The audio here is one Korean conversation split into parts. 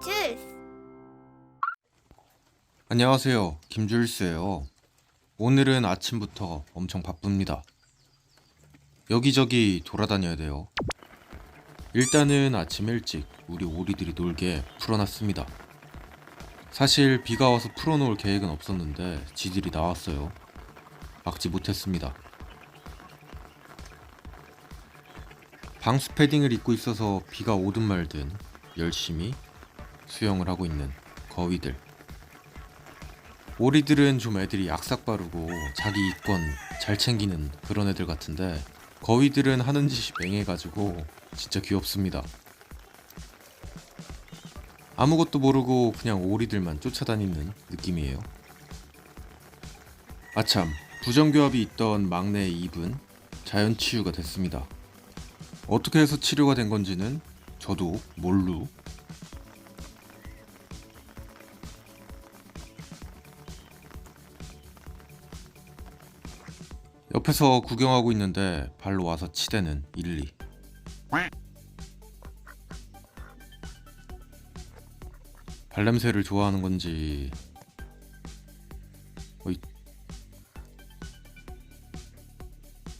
주스 안녕하세요. 김주일스예요. 오늘은 아침부터 엄청 바쁩니다. 여기저기 돌아다녀야 돼요. 일단은 아침 일찍 우리 오리들이 놀게 풀어놨습니다. 사실 비가 와서 풀어놓을 계획은 없었는데 지들이 나왔어요. 막지 못했습니다. 방수 패딩을 입고 있어서 비가 오든 말든 열심히 수영을 하고 있는 거위들. 오리들은 좀 애들이 약삭 바르고 자기 이권 잘 챙기는 그런 애들 같은데 거위들은 하는 짓이 맹해가지고 진짜 귀엽습니다. 아무것도 모르고 그냥 오리들만 쫓아다니는 느낌이에요. 아참 부정교합이 있던 막내의 입은 자연 치유가 됐습니다. 어떻게 해서 치료가 된 건지는 저도 몰루 옆에서 구경하고 있는데 발로 와서 치대는 일리. 발냄새를 좋아하는 건지. 어이.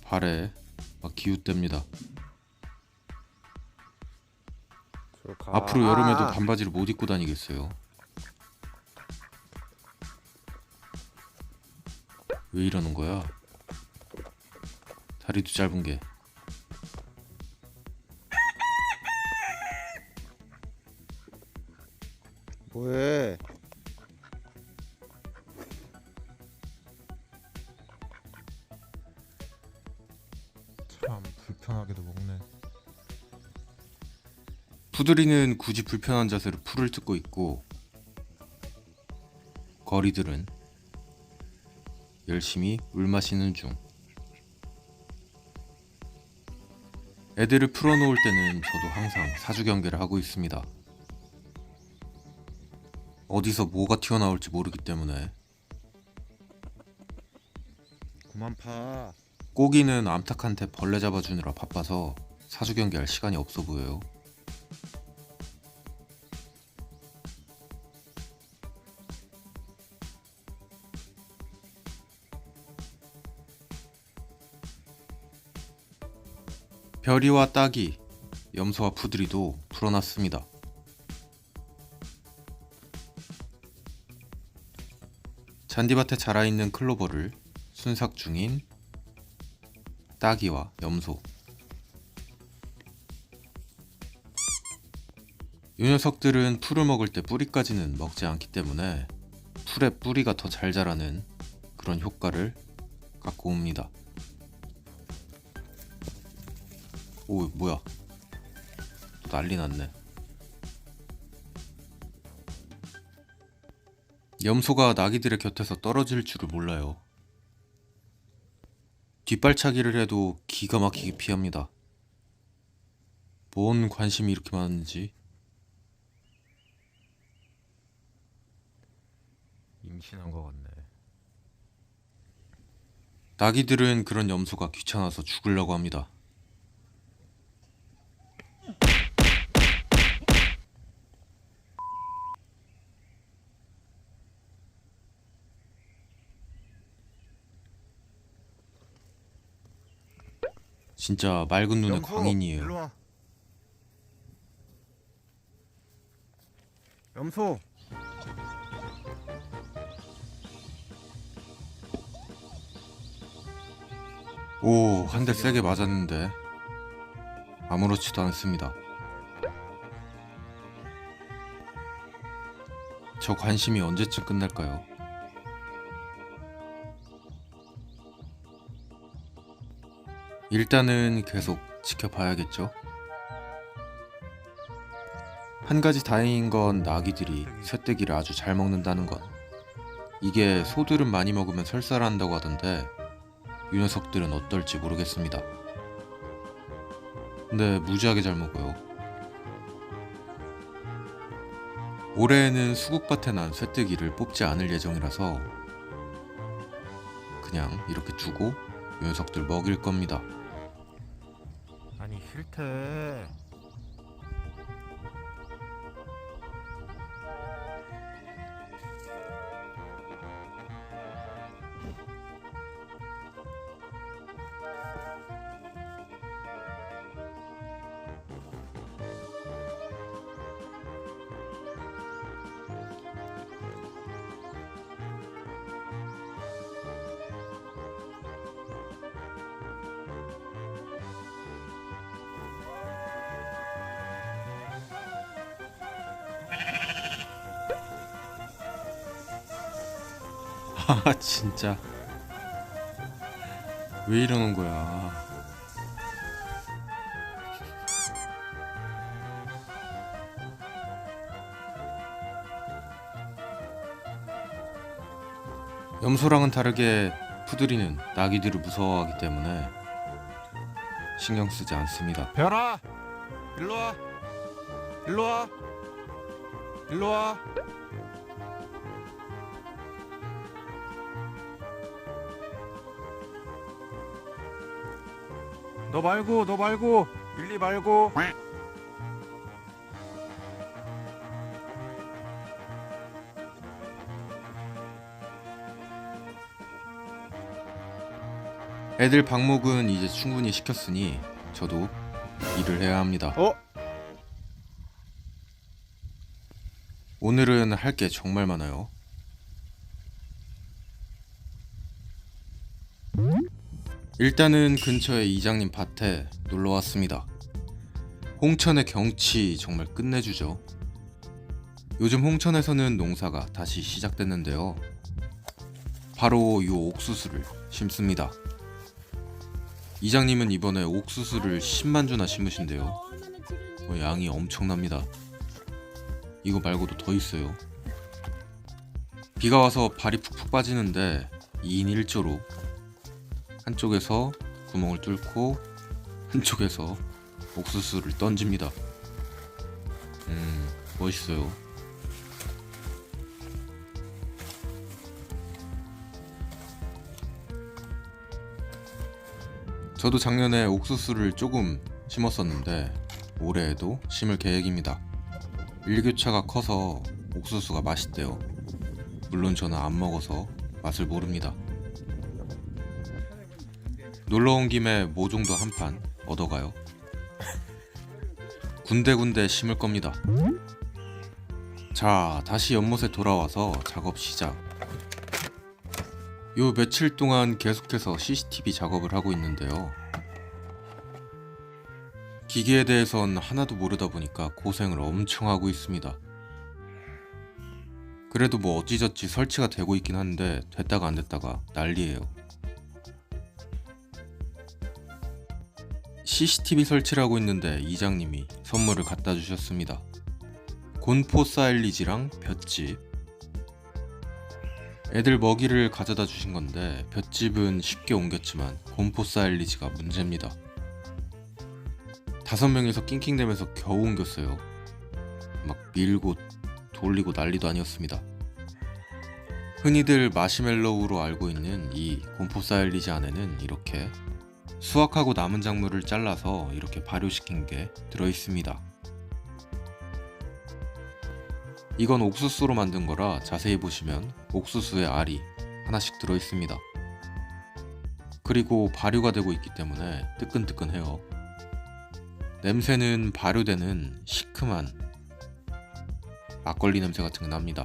발에 막 기웃댑니다. 앞으로 여름에도 반바지를 못 입고 다니겠어요. 왜 이러는 거야? 다리도 짧은 게. 뭐해? 참 불편하게도 먹네. 푸드리는 굳이 불편한 자세로 풀을 뜯고 있고 거리들은 열심히 물 마시는 중. 애들을 풀어놓을 때는 저도 항상 사주 경계를 하고 있습니다. 어디서 뭐가 튀어나올지 모르기 때문에 그만 파. 꼬기는 암탉한테 벌레 잡아주느라 바빠서 사주 경계할 시간이 없어 보여요. 별이와 딱이, 염소와 푸드리도 풀어놨습니다. 잔디밭에 자라있는 클로버를 순삭 중인 따기와 염소 이 녀석들은 풀을 먹을 때 뿌리까지는 먹지 않기 때문에 풀의 뿌리가 더 잘 자라는 그런 효과를 갖고 옵니다. 오 뭐야? 또 난리 났네. 염소가 나기들의 곁에서 떨어질 줄을 몰라요. 뒷발차기를 해도 기가 막히게 피합니다. 뭔 관심이 이렇게 많은지. 임신한 것 같네. 나기들은 그런 염소가 귀찮아서 죽으려고 합니다 진짜 맑은 눈의 염소, 광인이에요 와. 염소. 오, 한 대 세게 맞았는데 아무렇지도 않습니다. 저 관심이 언제쯤 끝날까요? 일단은 계속 지켜봐야겠죠. 한 가지 다행인 건 나기들이 쇠떼기를 아주 잘 먹는다는 것. 이게 소들은 많이 먹으면 설사한다고 하던데 이 녀석들은 어떨지 모르겠습니다. 근데 무지하게 잘 먹어요. 올해에는 수국밭에 난 쇠뜨기를 뽑지 않을 예정이라서 그냥 이렇게 두고 이 녀석들 먹일 겁니다. 싫대. 아 진짜 왜 이러는 거야 염소랑은 다르게 푸들이는 나귀들을 무서워하기 때문에 신경 쓰지 않습니다 별아, 일로 와. 일로 와. 일로 와. 너 말고, 너 말고, 릴리 말고. 애들 방목은 이제 충분히 시켰으니 저도 일을 해야 합니다. 어? 오늘은 할 게 정말 많아요. 일단은 근처의 이장님 밭에 놀러 왔습니다. 홍천의 경치 정말 끝내주죠. 요즘 홍천에서는 농사가 다시 시작됐는데요. 바로 이 옥수수를 심습니다. 이장님은 이번에 옥수수를 10만 주나 심으신대요. 어, 양이 엄청납니다. 이거 말고도 더 있어요. 비가 와서 발이 푹푹 빠지는데 2인 1조로 한쪽에서 구멍을 뚫고 한쪽에서 옥수수를 던집니다. 음, 멋있어요. 저도 작년에 옥수수를 조금 심었었는데 올해에도 심을 계획입니다. 일교차가 커서 옥수수가 맛있대요. 물론 저는 안 먹어서 맛을 모릅니다. 놀러 온 김에 모종도 한 판 얻어가요. 군데군데 심을 겁니다. 자, 다시 연못에 돌아와서 작업 시작. 요 며칠 동안 계속해서 CCTV 작업을 하고 있는데요. 기계에 대해선 하나도 모르다 보니까 고생을 엄청 하고 있습니다. 그래도 뭐 어찌저찌 설치가 되고 있긴 한데 됐다가 안 됐다가 난리예요. CCTV 설치를 하고 있는데 이장님이 선물을 갖다 주셨습니다. 곤포 사일리지랑 볏짚. 애들 먹이를 가져다 주신 건데 볏짚은 쉽게 옮겼지만 곤포 사일리지가 문제입니다. 다섯 명이서 낑낑대면서 겨우 옮겼어요. 막 밀고 돌리고 난리도 아니었습니다. 흔히들 마시멜로우로 알고 있는 이 곰포 사일리지 안에는 이렇게 수확하고 남은 작물을 잘라서 이렇게 발효시킨 게 들어 있습니다. 이건 옥수수로 만든 거라 자세히 보시면 옥수수의 알이 하나씩 들어 있습니다. 그리고 발효가 되고 있기 때문에 뜨끈뜨끈해요. 냄새는 발효되는 시큼한 막걸리 냄새 같은 게 납니다.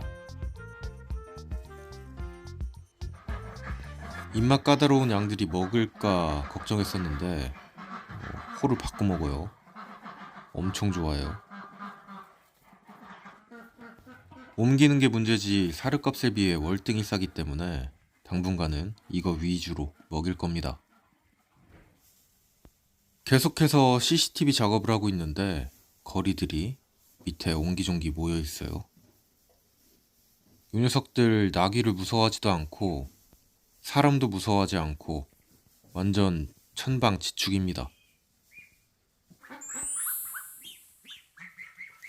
입맛 까다로운 양들이 먹을까 걱정했었는데 어, 호를 바꿔 먹어요. 엄청 좋아해요. 옮기는 게 문제지 사료값에 비해 월등히 싸기 때문에 당분간은 이거 위주로 먹일 겁니다. 계속해서 CCTV 작업을 하고 있는데 거리들이 밑에 옹기종기 모여 있어요. 이 녀석들 나귀를 무서워하지도 않고 사람도 무서워하지 않고 완전 천방지축입니다.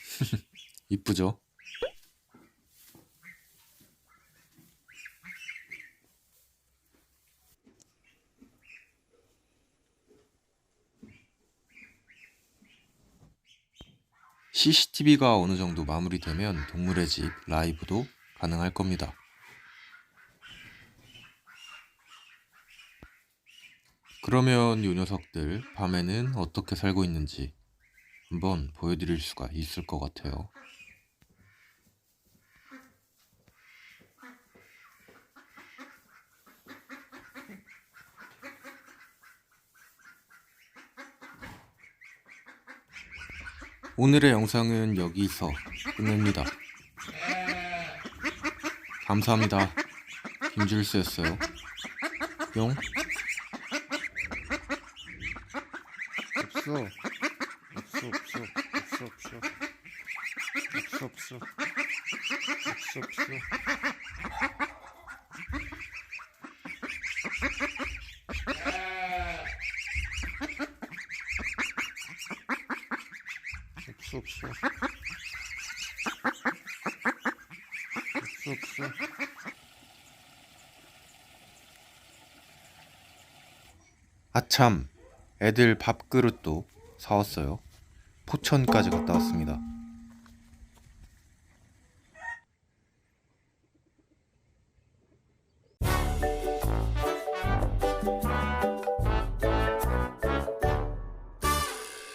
이쁘죠? CCTV가 어느 정도 마무리되면 동물의 집 라이브도 가능할 겁니다. 그러면 요 녀석들 밤에는 어떻게 살고 있는지 한번 보여드릴 수가 있을 것 같아요. 오늘의 영상은 여기서 끝냅니다. 감사합니다. 김질수였어요. 뿅. 없어. 없어 없어 없어 없어. 없어 없어. 없어 없어. 없어 없어. 없어 없어. 아참, 애들 밥그릇도 사왔어요. 포천까지 갔다 왔습니다.